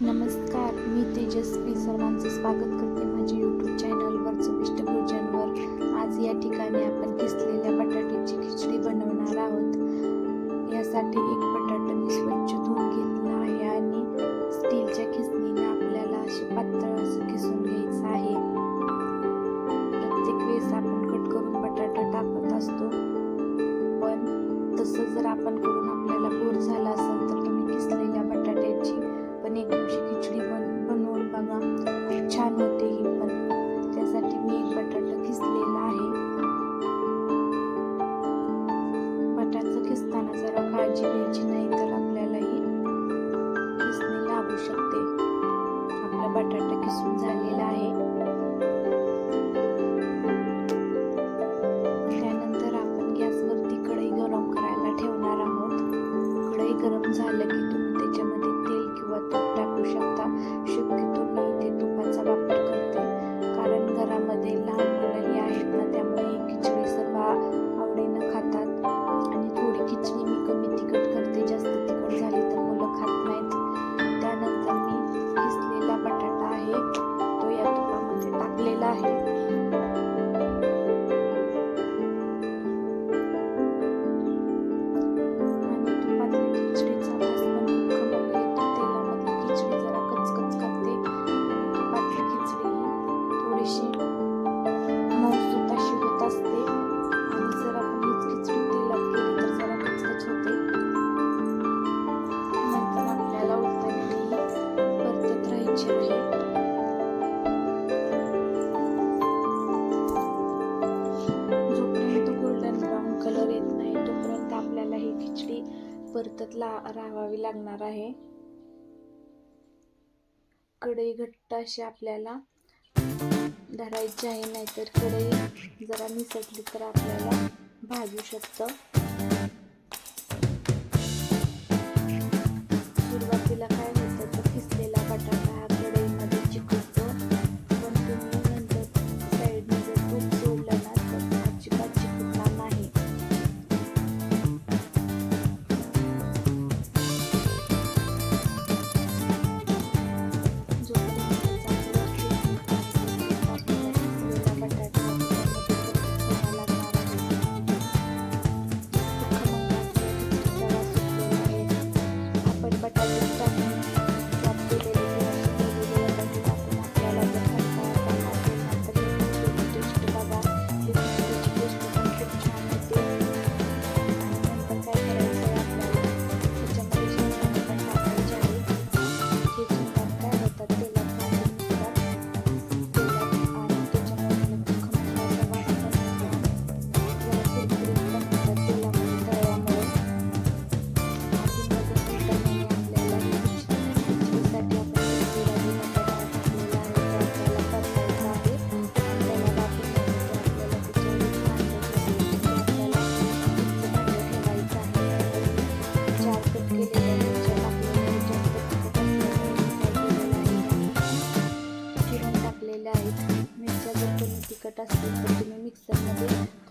नमस्कार मी तेजस्वी सर्वांचं स्वागत करते माझ्या यूट्यूब चॅनलवर चविष्ट भोजनवर. आज या ठिकाणी आपण किसलेल्या बटाट्याची खिचडी बनवणार आहोत. यासाठी एक बटाटा मी स्वच्छ धुवून घेते LGBT. सतत ला राहावी लागणार आहे. कढई घट्ट अशी आपल्याला धरायची आहे नाहीतर कढई जरा निसटली तर आपल्याला भाजू शकतं.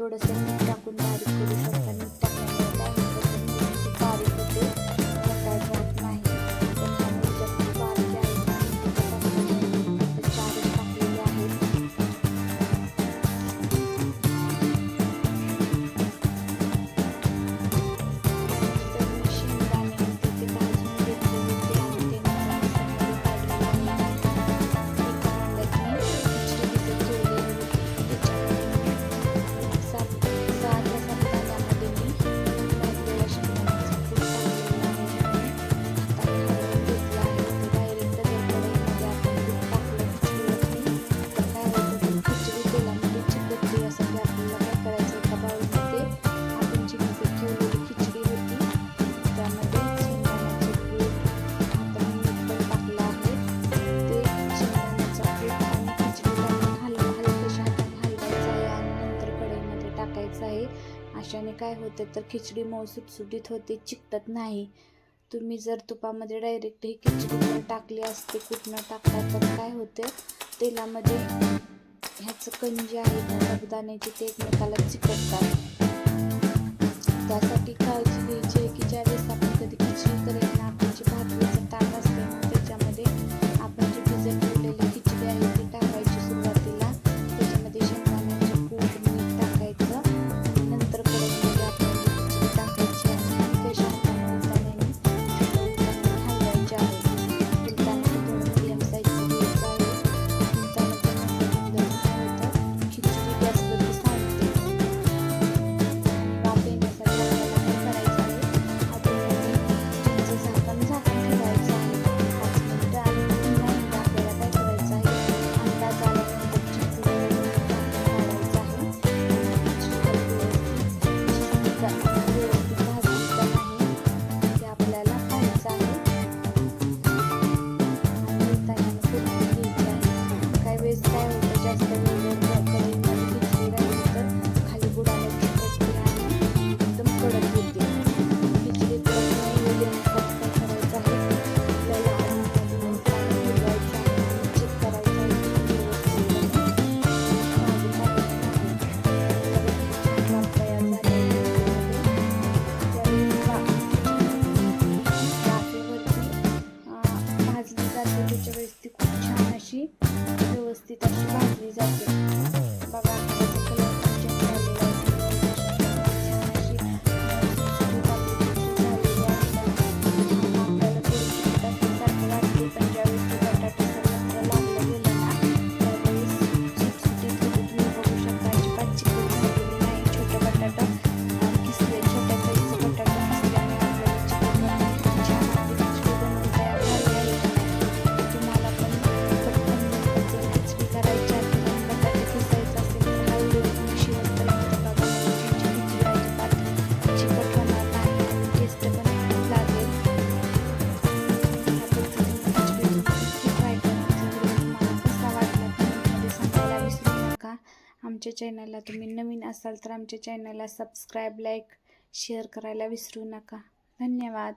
ഉറക്കത്തോടെ ശ്രദ്ധിക്കാം കുഞ്ഞാരി काय होते तर खिचडी मऊ सुटसुटीत होते चिकटत नाही. तुम्ही जर तुपामध्ये डायरेक्ट ही खिचडी टाकली असते कुठ न टाकता तर काय होते? तेलामध्ये ह्याचं कंजी आहे साबुदाण्याची ते एकमेकाला चिकटतात. त्यासाठी काळजी Güzel. आमच्या चॅनलला तुम्ही नवीन असाल तर आमच्या चॅनलला सबस्क्राईब लाईक शेअर करायला विसरू नका. धन्यवाद.